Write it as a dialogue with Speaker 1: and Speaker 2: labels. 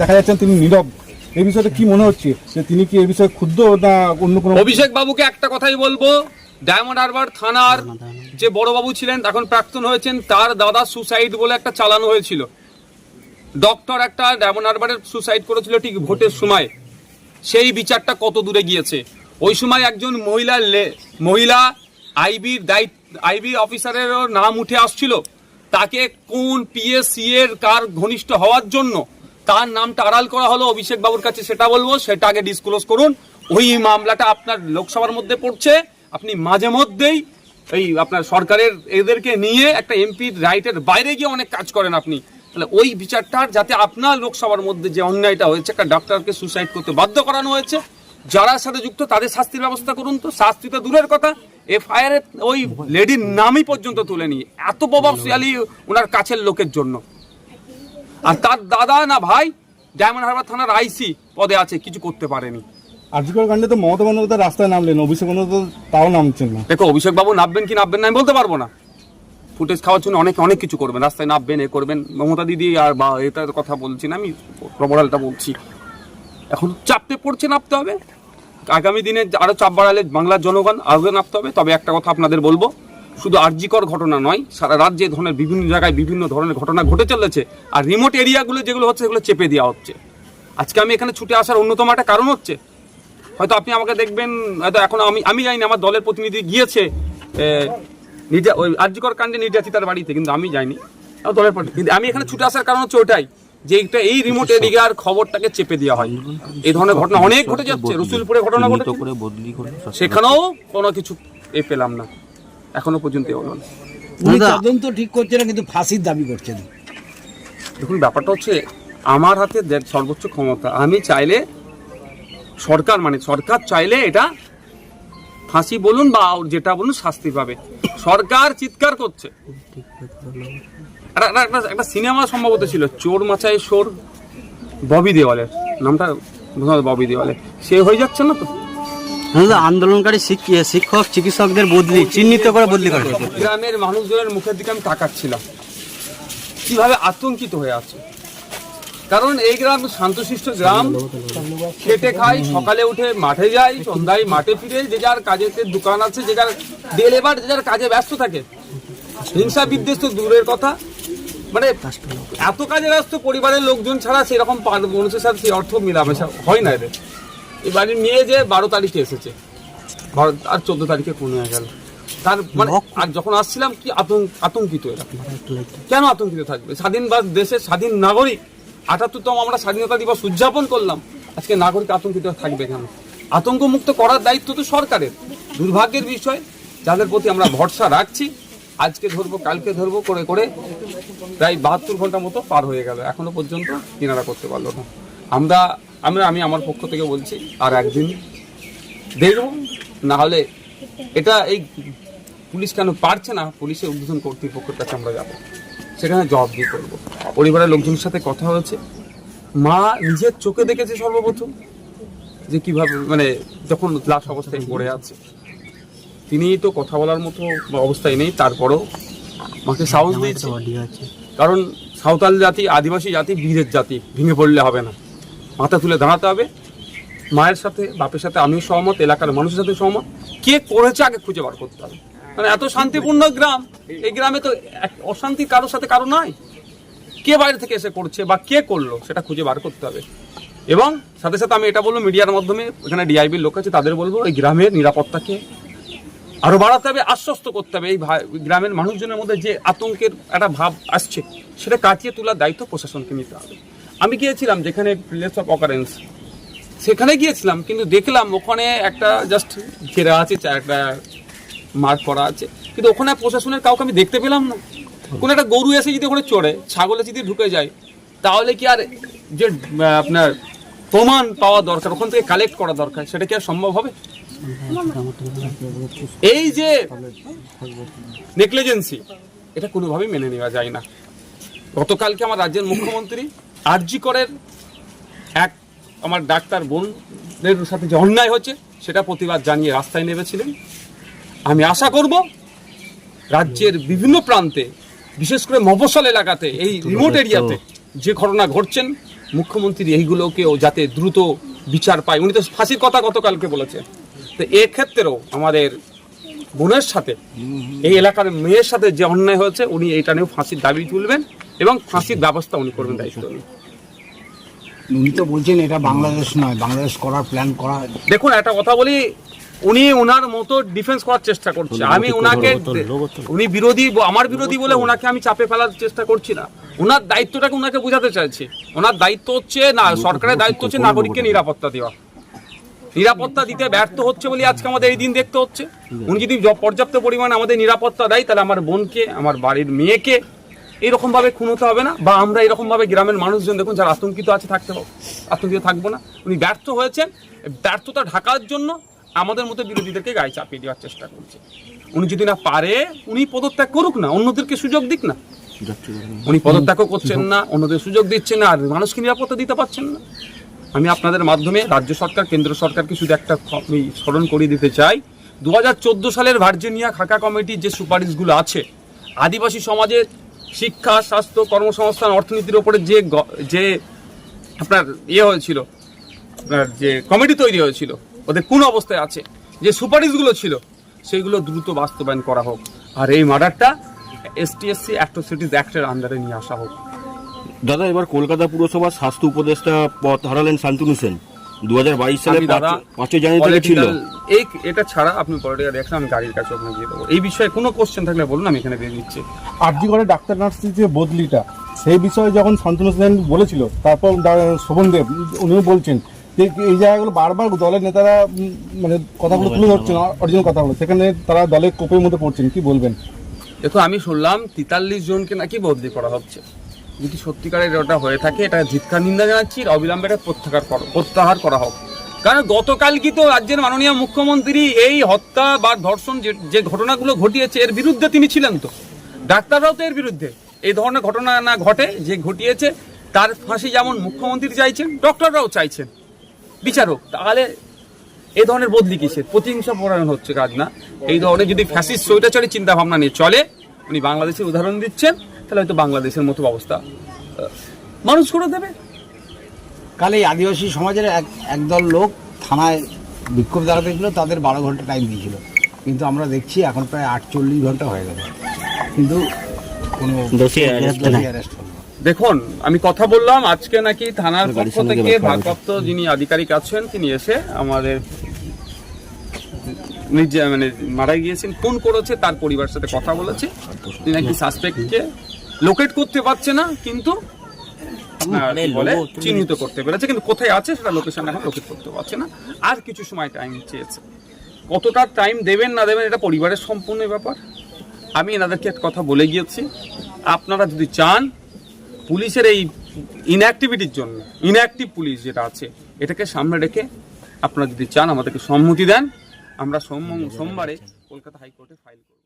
Speaker 1: দেখা যাচ্ছেন তিনি নীরব। এই বিষয়টা কি মনে হচ্ছে? যে তিনি কি এই বিষয়ে ক্ষুদ্র না অন্য কোনো
Speaker 2: অভিষেক বাবুকে একটা কথাই বলব। ডায়মন্ড হারবার থানার যে বড়বাবু ছিলেন, এখন প্রাক্তন হয়েছেন, তার দাদা সুসাইড বলে একটা চালানো হয়েছিল। ডক্টর একটা ডায়মন্ড হারবারের সুসাইড করেছিল ঠিক ভোটের সময়। সেই বিচারটা কত দূরে গিয়েছে? ওই সময় একজন মহিলা মহিলা আইবির দায়িত্ব আইবি অফিসারেরও নাম উঠে আসছিল। তাকে কোন পিএসসি এর কার ঘনিষ্ঠ হওয়ার জন্য তার নামটা আড়াল করা হলো, অভিষেক বাবুর কাছে সেটা বলব, সেটা আগে ডিসক্লোজ করুন। ওই মামলাটা আপনার লোকসভার মধ্যে পড়ছে, আপনি মাঝে মধ্যেই এই আপনার সরকারের এদেরকে নিয়ে একটা এমপির রাইটের বাইরে গিয়ে অনেক কাজ করেন আপনি। তাহলে ওই বিচারটার যাতে আপনার লোকসভার মধ্যে যে অন্যায়টা হয়েছে, একটা ডাক্তারকে সুসাইড করতে বাধ্য করানো হয়েছে, যারা সাথে যুক্ত তাদের শাস্তির ব্যবস্থা করুন তো, শাস্তি তো দূরের কথা। এফআইআর ওই লেডির নামই পর্যন্ত তুলে নিয়ে, এত প্রভাবশালী ওনার কাছের লোকের জন্য। আর তার দাদা না ভাই ডায়মন্ড হারবার থানার আইসি পদে আছে কিছু করতে পারেনি।
Speaker 1: আর্যিকর কাণ্ডে তো মমতা বন্দ্যোপাধ্যায় রাস্তায় নামলেন অভিষেক বন্দ্যোপাধ্যায় তাও নামছেন না।
Speaker 2: দেখো অভিষেক বাবু নামবেন কি নামবেন না আমি বলতে পারব না। ফুটেজ খাওয়ার জন্য অনেক অনেক কিছু করবেন রাস্তায় নামবেন এ করবেন। মমতা দিদি আর বা এটার কথা বলছি না আমি প্রবরালটা বলছি। এখন চাপতে পড়ছে নামতে হবে। আগামী দিনে আরও চাপ বাড়ালে বাংলার জনগণ আরও নামতে হবে তবে একটা কথা আপনাদের বলব শুধু আর্যিকর ঘটনা নয় সারা রাজ্যে ধরনের বিভিন্ন জায়গায় বিভিন্ন ধরনের ঘটনা ঘটে চলেছে আর রিমোট এরিয়াগুলো যেগুলো হচ্ছে সেগুলো চেপে দেওয়া হচ্ছে। আজকে আমি এখানে ছুটে আসার অন্যতম একটা কারণ হচ্ছে হয়তো আপনি আমাকে দেখবেন হয়তো এখন আমি আমি জানি না আমার দলের প্রতিনিধি গিয়েছে নির্যা ওই আর্যকর কাণ্ডে নির্যাতিতার বাড়িতে কিন্তু আমি যাইনি দলের কিন্তু আমি এখানে ছুটে আসার কারণ হচ্ছে ওটাই যে এইটা এই রিমোট এরিয়ার খবরটাকে চেপে দেওয়া হয় এই ধরনের ঘটনা অনেক ঘটে যাচ্ছে রসুলপুরে ঘটনা
Speaker 3: করে
Speaker 2: সেখানেও কোনো কিছু এ পেলাম না। এখনও পর্যন্ত এ হলো না
Speaker 4: উনি তদন্ত ঠিক করছে না কিন্তু ফাঁসির দাবি করছেন
Speaker 2: দেখুন ব্যাপারটা হচ্ছে আমার হাতে সর্বোচ্চ ক্ষমতা আমি চাইলে সরকার মানে সরকার চাইলে এটা ফাঁসি বলুন বা যেটা বলুন শাস্তি পাবে। সরকার চিৎকার করছে। একটা- একটা- একটা- একটা সিনেমা সম্ভবত ছিল চোর মাচায় সোর ববি দেওয়ালের। নামটা ববি দেওয়ালে সে হয়ে যাচ্ছে না তো?
Speaker 3: দাদা, আন্দোলনকারী শিক- শিক্ষক, চিকিৎসকদের বদলি, চিহ্নিত করে বদলি করে।
Speaker 2: গ্রামের মানুষজনের মুখের দিকে আমি তাকাচ্ছিলাম। কীভাবে আতঙ্কিত হয়ে আছে? কারণ এই গ্রাম শান্তশিষ্ট গ্রাম। খেটে খাই, সকালে উঠে মাঠে যাই, সন্ধ্যায় মাঠে ফিরে যে যার কাজেতে দোকান আছে, যে যার ডে লেবার যে যার কাজে ব্যস্ত থাকে। হিংসা বিদ্বেষ তো দূরের কথা। মানে এত কাজে ব্যস্ত পরিবারের লোকজন ছাড়া সেরকম মানুষের সাথে সেই অর্থ মিলামেশা হয় না এদের। এই বাড়ির মেয়ে যে বারো তারিখে এসেছে। বারো- আর চোদ্দ তারিখে খুন হয়ে গেল। তার মানে আর যখন আসছিলাম কি আতঙ্ক আতঙ্কিত এরা। কেন আতঙ্কিত থাকবে? স্বাধীন বা দেশের স্বাধীন নাগরিক আটাত্তরতম আমরা স্বাধীনতা দিবস উদযাপন করলাম। আজকে নাগরিক আতঙ্কিত থাকবে কেন? আতঙ্ক মুক্ত করার দায়িত্ব তো সরকারের। দুর্ভাগ্যের বিষয় যাদের প্রতি আমরা ভরসা রাখছি আজকে ধরবো কালকে ধরবো করে করে প্রায় বাহাত্তর ঘণ্টা মতো পার হয়ে গেল। এখনও পর্যন্ত কিনারা করতে পারল না। আমরা আমরা আমি আমার পক্ষ থেকে বলছি আর একদিন দেখব না হলে এটা এই পুলিশ কেন পারছে না পুলিশের উদ্বোধন কর্তৃপক্ষের কাছে আমরা যাব। সেখানে জবাব দিয়ে করব। পরিবারের লোকজনের সাথে কথা হয়েছে। মা নিজের চোখে দেখেছে সর্বপ্রথম যে কীভাবে মানে যখন লাশ অবস্থায় পড়ে আছে। তিনি তো কথা বলার মতো অবস্থায় নেই তারপরও মাকে সাহস দিয়েছে। কারণ সাঁওতাল জাতি আদিবাসী জাতি বীরের জাতি ভেঙে পড়লে হবে না। মাথা তুলে দাঁড়াতে হবে। মায়ের সাথে, বাপের সাথে আমিও সহমত, এলাকার মানুষের সাথে সহমত। কে করেছে আগে খুঁজে বার করতে হবে। মানে এত শান্তিপূর্ণ গ্রাম, এই গ্রামে তো অশান্তি কারোর সাথে কারও নাই কে বাইরে থেকে এসে করছে বা কে করল, সেটা খুঁজে বার করতে হবে। এবং সাথে সাথে আমি এটা বলব, মিডিয়ার মাধ্যমে এখানে ডিআইবির লোক আছে, তাদের বলব, এই গ্রামের নিরাপত্তাকে আরও বাড়াতে হবে, আশ্বস্ত করতে হবে। এই গ্রামের মানুষজনের মধ্যে যে আতঙ্কের একটা ভাব আসছে, সেটা কাটিয়ে তোলার দায়িত্ব প্রশাসনকে নিতে হবে। আমি গিয়েছিলাম যেখানে প্লেস অফ অকারেন্স সেখানে গিয়েছিলাম, কিন্তু দেখলাম ওখানে একটা জাস্ট ঘেরা আছে একটা মার্ক করা আছে। কিন্তু ওখানে প্রশাসনের কাউকে আমি দেখতে পেলাম না। কোনো একটা গরু এসে যদি ওখানে চড়ে, ছাগলে যদি ঢুকে যায়, তাহলে কি আর যে আপনার প্রমাণ পাওয়া দরকার, ওখান থেকে কালেক্ট করা দরকার, সেটা কি আর সম্ভব হবে? এই যে নেগলিজেন্সি এটা কোনোভাবেই মেনে নেওয়া যায় না। গতকালকে আমার রাজ্যের মুখ্যমন্ত্রী আরজি করের এক আমার ডাক্তার বোনদের সাথে যে অন্যায় হচ্ছে সেটা প্রতিবাদ জানিয়ে রাস্তায় নেমেছিলেন। আমি আশা করব রাজ্যের বিভিন্ন প্রান্তে বিশেষ করে মফসল এলাকাতে এই রিমোট এরিয়াতে যে ঘটনা ঘটছেন মুখ্যমন্ত্রী এইগুলোকেও যাতে দ্রুত বিচার পায়। উনি তো ফাঁসির কথা গতকালকে বলেছেন তো এক্ষেত্রেও আমাদের বোনের সাথে এই এলাকার মেয়ের সাথে যে অন্যায় হয়েছে উনি এইটা নিয়েও ফাঁসির দাবি তুলবেন। এবং ফাঁসির ব্যবস্থা উনি করবেন দায়িত্ব নিয়ে।
Speaker 4: উনি তো বলছেন এটা বাংলাদেশ নয় বাংলাদেশ করার প্ল্যান করা
Speaker 2: দেখুন একটা কথা বলি উনি ওনার মতো ডিফেন্স করার চেষ্টা করছে। আমি ওনাকে উনি বিরোধী আমার বিরোধী বলে ওনাকে আমি চাপে ফেলার চেষ্টা করছি না। ওনার দায়িত্বটাকে ওনাকে বোঝাতে চাইছি। ওনার দায়িত্ব হচ্ছে না সরকারের দায়িত্ব হচ্ছে নাগরিককে নিরাপত্তা দেওয়া। নিরাপত্তা দিতে ব্যর্থ হচ্ছে বলে আজকে আমাদের এই দিন দেখতে হচ্ছে। উনি যদি পর্যাপ্ত পরিমাণে আমাদের নিরাপত্তা দেয় তাহলে আমার বোনকে আমার বাড়ির মেয়েকে এরকম ভাবে খুন হতে হবে না, বা আমরা এরকম ভাবে গ্রামের মানুষজন দেখুন যারা আতঙ্কিত আছে থাকতে আতঙ্কিত থাকব না। উনি ব্যর্থ হয়েছেন, ব্যর্থতা ঢাকার জন্য আমাদের মতো বিরোধীদেরকে গায়ে চাপিয়ে দেওয়ার চেষ্টা করছে। উনি যদি না পারে, উনি পদত্যাগ করুক না, অন্যদেরকে সুযোগ দিক না। উনি পদত্যাগও করছেন না, অন্যদের সুযোগ দিচ্ছেন না, আর মানুষকে নিরাপত্তা দিতে পারছেন না। আমি আপনাদের মাধ্যমে রাজ্য সরকার, কেন্দ্র সরকারকে শুধু একটা স্মরণ করিয়ে দিতে চাই। দু হাজার চোদ্দ সালের ভার্জিনিয়া খাকা কমিটির যে সুপারিশগুলো আছে, আদিবাসী সমাজের শিক্ষা, স্বাস্থ্য, কর্মসংস্থান, অর্থনীতির ওপরে যে যে আপনার ইয়ে হয়েছিল, আপনার যে কমিটি তৈরি হয়েছিল, ওদের কোন অবস্থায় আছে, যে সুপারিশগুলো ছিল সেগুলো দ্রুত বাস্তবায়ন করা হোক। আর এই মার্ডারটা এসটিএসসি অ্যাট্রোসিটিস অ্যাক্টের আন্ডারে নিয়ে আসা হোক।
Speaker 5: দাদা, এবার কলকাতা পুরসভার স্বাস্থ্য উপদেষ্টা পদ হারালেন শান্তনু সেন। দু হাজার বাইশ সালে পাঁচই জানুয়ারি থেকে ছিল।
Speaker 2: এই এটা ছাড়া আপনি পলিটিক্যাল দেখছেন আমি গাড়ির কাছে ওখানে দিয়ে দেবো। এই বিষয়ে কোনো কোশ্চেন থাকলে বলুন আমি এখানে দিয়ে দিচ্ছি।
Speaker 1: আরজি করে ডাক্তার নার্সের যে বদলিটা সেই বিষয়ে যখন শান্তনু সেন বলেছিল তারপর ডা- শোভনদেব উনিও বলছেন যে এই জায়গাগুলো বারবার দলের নেতারা মানে কথাগুলো তুলে ধরছেন অরিজিনাল কথাগুলো। সেখানে তারা দলের কোপের মধ্যে পড়ছেন কি বলবেন?
Speaker 2: দেখো আমি শুনলাম তেতাল্লিশ জনকে নাকি বদলি করা হচ্ছে। যদি সত্যিকারের ওটা হয়ে থাকে, এটা ধিৎকার নিন্দা জানাচ্ছি অবিলম্বে এটা প্রত্যাহার করো, প্রত্যাহার করা হোক। কারণ গতকাল কি তো রাজ্যের মাননীয় মুখ্যমন্ত্রী এই হত্যা বা ধর্ষণ যে ঘটনাগুলো ঘটিয়েছে, এর বিরুদ্ধে তিনি ছিলেন তো। ডাক্তাররাও তো এর বিরুদ্ধে। এই ধরনের ঘটনা না ঘটে, যে ঘটিয়েছে, তার ফাঁসি যেমন মুখ্যমন্ত্রী চাইছেন, ডক্টররাও চাইছেন। বিচারক, তাহলে এই ধরনের বদলি কিসের? প্রতিহিংসা পরায়ণ হচ্ছে কাজ না। এই ধরনের যদি স্বৈরাচারী চিন্তা ভাবনা নিয়ে চলে, উনি বাংলাদেশের উদাহরণ দিচ্ছেন তাহলে হয়তো বাংলাদেশের মতো অবস্থা। মানুষ করে দেবে।
Speaker 4: কাল এই আদিবাসী সমাজের এক একদল লোক থানায় বিক্ষোভ দেখাতে ছিল তাদের বারো ঘণ্টা টাইম দিয়েছিল। কিন্তু আমরা দেখছি এখন প্রায় আটচল্লিশ ঘণ্টা হয়ে গেল কিন্তু কোনো।
Speaker 2: দেখুন আমি কথা বললাম আজকে নাকি থানার পক্ষ থেকে ভারপ্রাপ্ত যিনি আধিকারিক আছেন তিনি এসে আমাদের নিজে মানে মারা গিয়েছেন ফোন করেছে তার পরিবারের সাথে কথা বলেছে। তিনি নাকি সাসপেক্টকে লোকেট করতে পারছে না কিন্তু বলে চিহ্নিত করতে পেরেছে কিন্তু কোথায় আছে সেটা লোকেশন এখন লোকেট করতে পারছে না। আর কিছু সময় টাইম চেয়েছে। কতটা টাইম দেবেন না দেবেন এটা পরিবারের সম্পূর্ণ ব্যাপার। আমি এনাদেরকে একটা কথা বলে গিয়েছি আপনারা যদি চান পুলিশের এই ইনঅ্যাক্টিভিটির জন্য ইনঅ্যাক্টিভ পুলিশ যেটা আছে এটাকে সামনে রেখে আপনারা যদি চান আমাদেরকে সম্মতি দেন আমরা সোম সোমবারে কলকাতা হাইকোর্টে ফাইল করব।